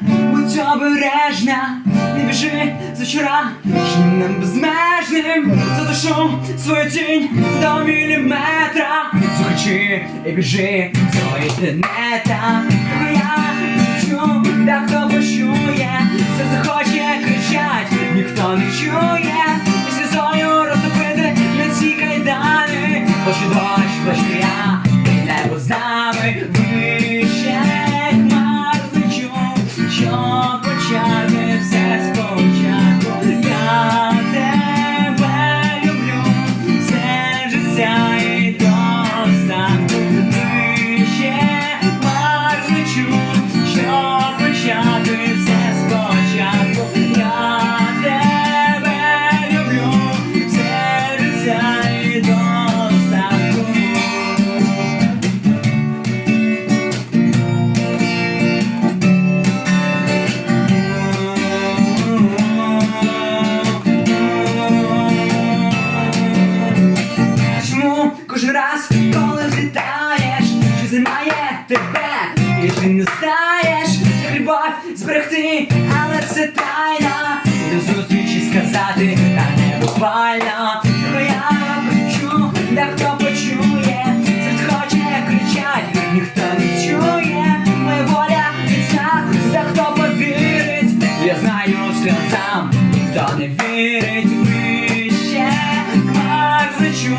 Будь обережна, не біжи за вчорашнім безмежним. За душу свою тінь до міліметра. Захочи і біжи до інтернета Бо я чую, так хто почує Все захоче кричать, ніхто не чує. І сльозою розтопити на ці кайдани. Плачу дощ, кожен раз, коли злітаєш, що займає тебе, і ти не знаєш, як любов зберегти, але це тайна. До зустрічі сказати, та не буквально. Я почу, де хто почує, серед хоче кричать, ніхто не чує. Моя воля міцна, де хто повірить. Я знаю сльозам, ніхто не вірить вище хмар зачу,